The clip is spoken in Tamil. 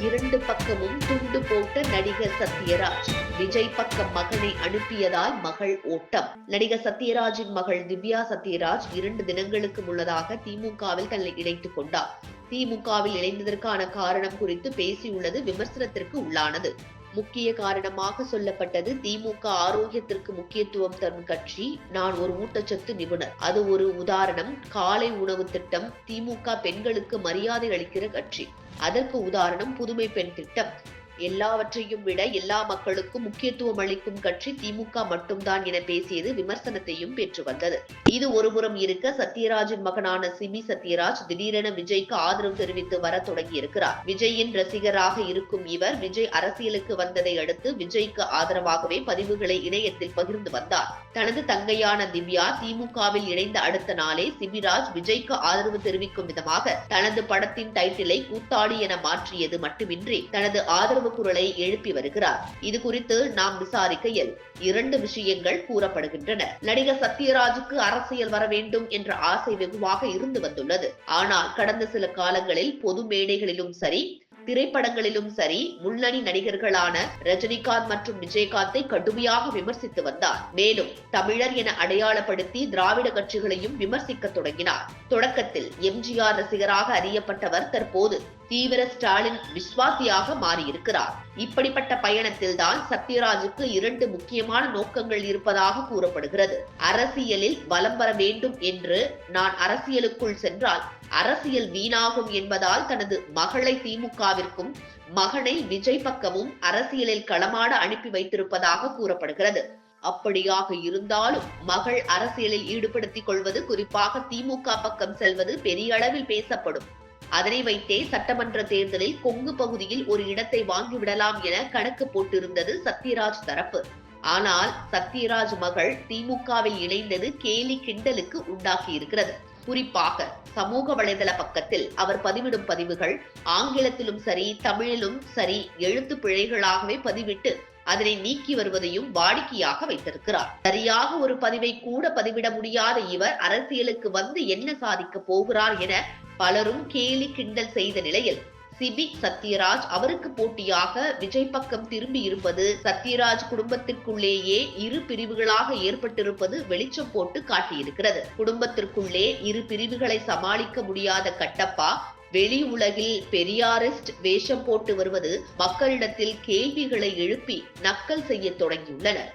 இரண்டு பக்கமும் துண்டு போட்ட நடிகர் சத்யராஜ். விஜய் பக்கம் மகனை அனுப்பியதால் மகள் ஓட்டம். நடிகர் சத்யராஜின் மகள் திவ்யா சத்யராஜ் இரண்டு தினங்களுக்கு முன்னதாக திமுகவில் தன்னை இணைத்துக் கொண்டார். திமுகவில் இணைந்ததற்கான காரணம் குறித்து பேசியுள்ளது விமர்சனத்திற்கு உள்ளானது. முக்கிய காரணமாக சொல்லப்பட்டது திமுக ஆரோக்கியத்திற்கு முக்கியத்துவம் தரும் கட்சி. நான் ஒரு ஊட்டச்சத்து நிபுணர். அது ஒரு உதாரணம். காலை உணவு திட்டம் திமுக பெண்களுக்கு மரியாதை அளிக்கிற கட்சி. அதற்கு உதாரணம் புதுமை பெண் திட்டம். எல்லாவற்றையும் விட எல்லா மக்களுக்கும் முக்கியத்துவம் அளிக்கும் கட்சி திமுக மட்டும்தான் என பேசியது விமர்சனத்தையும் பெற்று வந்தது. இது ஒருபுறம் இருக்க சத்யராஜின் மகனான சிபி சத்யராஜ் திடீரென விஜய்க்கு ஆதரவு தெரிவித்து வர தொடங்கி இருக்கிறார். விஜயின் ரசிகராக இருக்கும் இவர் விஜய் அரசியலுக்கு வந்ததை அடுத்து விஜய்க்கு ஆதரவாகவே பதிவுகளை இணையத்தில் பகிர்ந்து வந்தார். தனது தங்கையான திவ்யா திமுகவில் இணைந்த அடுத்த நாளே சிபிராஜ் விஜய்க்கு ஆதரவு தெரிவிக்கும் விதமாக தனது படத்தின் டைட்டிலை கூத்தாடி என மாற்றியது மட்டுமின்றி தனது ஆதரவு குரலை எழுப்பி வருகிறார். இது குறித்து நாம் விசாரிக்கையில் இரண்டு விஷயங்கள் கூறப்படுகின்றன. நடிகர் சத்யராஜுக்கு அரசியல் வர வேண்டும் என்ற ஆசை வெகுவாக இருந்து வந்துள்ளது. ஆனால் கடந்த சில காலங்களில் பொது மேடைகளிலும் சரி திரைப்படங்களிலும் சரி முன்னணி நடிகர்களான ரஜினிகாந்த் மற்றும் விஜயகாந்தை கடுமையாக விமர்சித்து வந்தார். மேலும் தமிழர் என அடையாளப்படுத்தி திராவிட கட்சிகளையும் விமர்சிக்க தொடங்கினார். தொடக்கத்தில் எம்ஜிஆர் ரசிகராக அறியப்பட்டவர் தற்போது தீவிர ஸ்டாலின் விஸ்வாசியாக மாறியிருக்கிறார். இப்படிப்பட்ட பயணத்தில் தான் சத்யராஜுக்கு இரண்டு முக்கியமான நோக்கங்கள் இருப்பதாக கூறப்படுகிறது. அரசியலில் வலம் வர வேண்டும் என்று நான் அரசியலுக்குள் சென்றால் அரசியல் வீணாகும் என்பதால் தனது மகளை திமுகவிற்கும் மகனை விஜய் பக்கமும் அரசியலில் களமாட அனுப்பி வைத்திருப்பதாக கூறப்படுகிறது. அப்படியாக இருந்தாலும் மகள் அரசியலில் ஈடுபடுத்திக் கொள்வது குறிப்பாக திமுக பக்கம் செல்வது பெரிய அளவில் பேசப்படும். அதனை வைத்தே சட்டமன்ற தேர்தலில் கொங்கு பகுதியில் ஒரு இடத்தை வாங்கிவிடலாம் என கணக்கு போட்டிருந்தது சத்யராஜ் தரப்பு. ஆனால் சத்யராஜ் மகள் திமுகவில் இணைந்தது கேலி கிண்டலுக்கு உண்டாகி இருக்கிறது. குறிப்பாக சமூக வலைதள பக்கத்தில் அவர் பதிவிடும் பதிவுகள் ஆங்கிலத்திலும் சரி தமிழிலும் சரி எழுத்து பிழைகளாகவே பதிவிட்டு அதனை நீக்கி வருவதையும் வாடிக்கையாக வைத்திருக்கிறார். சரியாக ஒரு பதிவை கூட பதிவிட முடியாத இவர் அரசியலுக்கு வந்து என்ன சாதிக்க போகிறார் என பலரும் கேலி கிண்டல் செய்த நிலையில் சிபி சத்யராஜ் அவருக்கு போட்டியாக விஜய் பக்கம் திரும்பி இருப்பது சத்யராஜ் குடும்பத்திற்குள்ளேயே இரு பிரிவுகளாக ஏற்பட்டிருப்பது வெளிச்சம் போட்டு காட்டியிருக்கிறது. குடும்பத்திற்குள்ளே இரு பிரிவுகளை சமாளிக்க முடியாத கட்டப்பா வெளி உலகில் பெரியாரிஸ்ட் வேஷம் போட்டு வருவது மக்களிடத்தில் கேள்விகளை எழுப்பி நக்கல் செய்ய தொடங்கியுள்ளனர்.